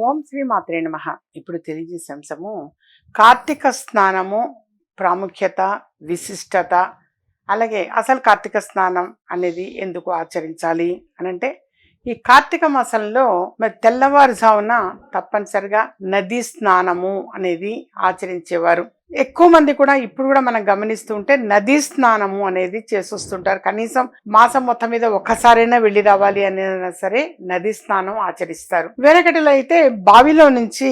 ఓం శ్రీ మాత్రే నమ. ఇప్పుడు తెలియజేసే అంశము కార్తీక స్నానము ప్రాముఖ్యత విశిష్టత అలాగే అసలు కార్తీక స్నానం అనేది ఎందుకు ఆచరించాలి అని అంటే ఈ కార్తీక మాసంలో మరి తెల్లవారుజామున తప్పనిసరిగా నదీ స్నానము అనేది ఆచరించేవారు. ఎక్కువ మంది కూడా ఇప్పుడు కూడా మనం గమనిస్తూ ఉంటే నదీ స్నానము అనేది చేసొస్తుంటారు. కనీసం మాసం మొత్తం మీద ఒక్కసారైనా వెళ్ళి రావాలి అనేది సరే నదీ స్నానం ఆచరిస్తారు. వెనకటిలో అయితే బావిలో నుంచి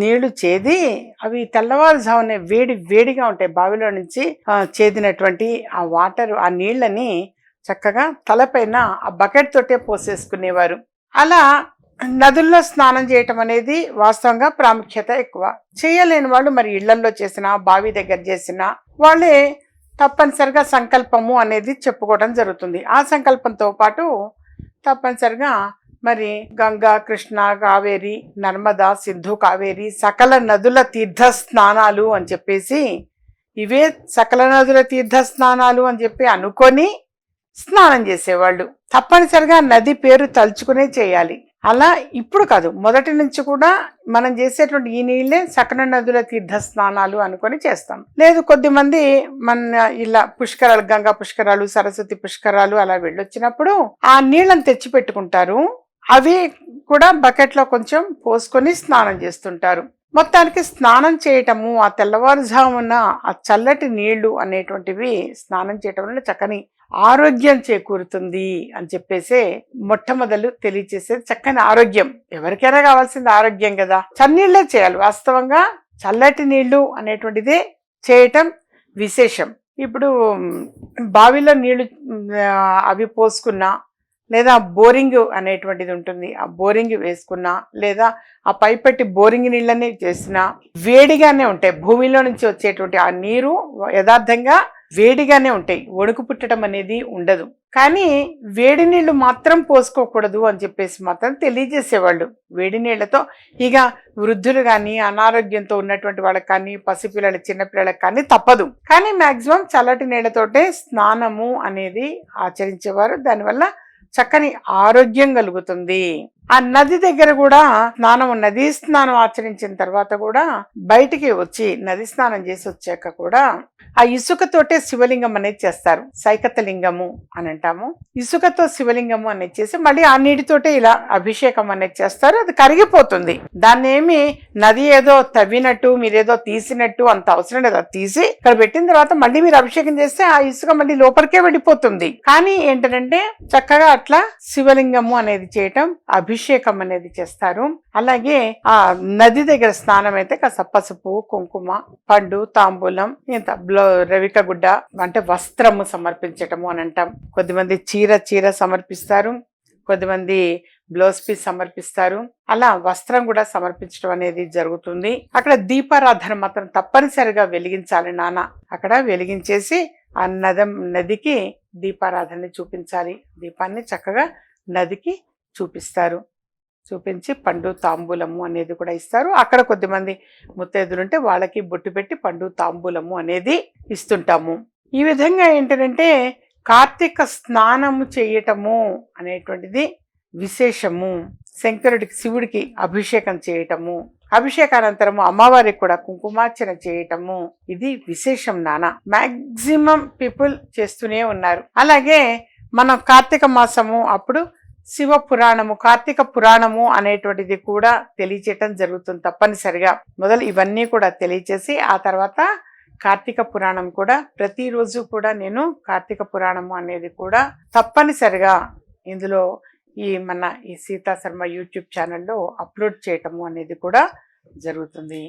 నీళ్ళు చేది అవి తెల్లవారుజామునే వేడి వేడిగా ఉంటాయి. బావిలో నుంచి చేదినటువంటి ఆ వాటర్ ఆ నీళ్ళని చక్కగా తలపైన ఆ బకెట్ తోటే పోసేసుకునేవారు. అలా నదుల్లో స్నానం చేయటం అనేది వాస్తవంగా ప్రాముఖ్యత ఎక్కువ. చేయలేని వాళ్ళు మరి ఇళ్ళల్లో చేసిన బావి దగ్గర చేసిన వాళ్ళే తప్పనిసరిగా సంకల్పము అనేది చెప్పుకోవడం జరుగుతుంది. ఆ సంకల్పంతో పాటు తప్పనిసరిగా మరి గంగా కృష్ణ కావేరి నర్మదా సింధు కావేరి సకల నదుల తీర్థ స్నానాలు అని చెప్పేసి ఇవే సకల నదుల తీర్థ స్నానాలు అని చెప్పి అనుకొని స్నానం చేసేవాళ్ళు. తప్పనిసరిగా నది పేరు తలుచుకునే చేయాలి. అలా ఇప్పుడు కాదు. మొదటి నుంచి కూడా మనం చేసేటువంటి ఈ నీళ్ళే సకన నదుల తీర్థ స్నానాలు అనుకొని చేస్తాం. లేదు కొద్దిమంది మన ఇలా పుష్కరాలు గంగా పుష్కరాలు సరస్వతి పుష్కరాలు అలా వెళ్ళొచ్చినప్పుడు ఆ నీళ్ళని తెచ్చి పెట్టుకుంటారు అవి కూడా బకెట్లో కొంచెం పోసుకొని స్నానం చేస్తుంటారు. మొత్తానికి స్నానం చేయటము ఆ తెల్లవారుజామున ఆ చల్లటి నీళ్ళు అనేటువంటివి స్నానం చేయటం వల్ల చక్కని ఆరోగ్యం చేకూరుతుంది అని చెప్పేసి మొట్టమొదలు తెలియచేసేది చక్కని ఆరోగ్యం. ఎవరికైనా కావాల్సింది ఆరోగ్యం కదా. చన్నీళ్ళే చేయాలి. వాస్తవంగా చల్లటి నీళ్ళు అనేటువంటిదే చేయటం విశేషం. ఇప్పుడు బావిలో నీళ్ళు అవి పోసుకున్నా లేదా బోరింగ్ అనేటువంటిది ఉంటుంది. ఆ బోరింగ్ వేసుకున్నా లేదా ఆ పైపెట్టి బోరింగ్ నీళ్ళని చేసినా వేడిగానే ఉంటాయి. భూమిలో నుంచి వచ్చేటువంటి ఆ నీరు యథార్థంగా వేడిగానే ఉంటాయి. వణుకు పుట్టడం అనేది ఉండదు. కానీ వేడి నీళ్ళు మాత్రం పోసుకోకూడదు అని చెప్పేసి మాత్రం తెలియజేసేవాళ్ళు. వేడి నీళ్ళతో ఇక వృద్ధులు కానీ అనారోగ్యంతో ఉన్నటువంటి వాళ్ళకి కానీ పసిపిల్లల చిన్నపిల్లలకు కానీ తప్పదు. కానీ మ్యాక్సిమం చల్లటి నీళ్ళతోటే స్నానము అనేది ఆచరించేవారు. దానివల్ల చక్కని ఆరోగ్యం కలుగుతుంది. ఆ నది దగ్గర కూడా స్నానం నదీ స్నానం ఆచరించిన తర్వాత కూడా బయటికి వచ్చి నది స్నానం చేసి వచ్చాక కూడా ఆ ఇసుకతోటే శివలింగం అనేది చేస్తారు. సైకత లింగము అని అంటాము. ఇసుకతో శివలింగము అనేది చేసి మళ్ళీ ఆ నీటితోటే ఇలా అభిషేకం అనేది చేస్తారు. అది కరిగిపోతుంది. దాన్ని ఏమి నది ఏదో తవ్వినట్టు మీరేదో తీసినట్టు అంత అవసరం లేదు. అది తీసి ఇక్కడ పెట్టిన తర్వాత మళ్ళీ మీరు అభిషేకం చేస్తే ఆ ఇసుక మళ్ళీ లోపలికే వెళ్ళిపోతుంది. కానీ ఏంటంటే చక్కగా అట్లా శివలింగము అనేది చేయటం అభిషేకం అనేది చేస్తారు. అలాగే ఆ నది దగ్గర స్నానం అయితే కాస్త పసుపు కుంకుమ పండు తాంబూలం ఇంత బ్లో రవిక గుడ్డ అంటే వస్త్రము సమర్పించటము అని అంటాం. కొద్దిమంది చీర చీర సమర్పిస్తారు. కొద్దిమంది బ్లౌజ్ పీస్ సమర్పిస్తారు. అలా వస్త్రం కూడా సమర్పించడం అనేది జరుగుతుంది. అక్కడ దీపారాధన మాత్రం తప్పనిసరిగా వెలిగించాలి నాన్న. అక్కడ వెలిగించేసి ఆ నదం నదికి దీపారాధన చూపించాలి. దీపాన్ని చక్కగా నదికి చూపిస్తారు. చూపించి పండు తాంబూలము అనేది కూడా ఇస్తారు. అక్కడ కొద్దిమంది ముత్తైదులుంటే వాళ్ళకి బొట్టు పెట్టి పండు తాంబూలము అనేది ఇస్తుంటాము. ఈ విధంగా ఏంటంటే కార్తీక స్నానము చేయటము అనేటువంటిది విశేషము. శంకరుడికి శివుడికి అభిషేకం చేయటము. అభిషేకానంతరము అమ్మవారికి కూడా కుంకుమార్చన చేయటము. ఇది విశేషం నాన్న. మ్యాక్సిమం పీపుల్ చేస్తూనే ఉన్నారు. అలాగే మనం కార్తీక మాసము అప్పుడు శివ పురాణము కార్తీక పురాణము అనేటువంటిది కూడా తెలియచేయటం జరుగుతుంది తప్పనిసరిగా. మొదలు ఇవన్నీ కూడా తెలియచేసి ఆ తర్వాత కార్తీక పురాణం కూడా ప్రతిరోజు కూడా నేను కార్తీక పురాణము అనేది కూడా తప్పనిసరిగా ఇందులో ఈ మన ఈ సీతా శర్మ యూట్యూబ్ ఛానల్లో అప్లోడ్ చేయటము అనేది కూడా జరుగుతుంది.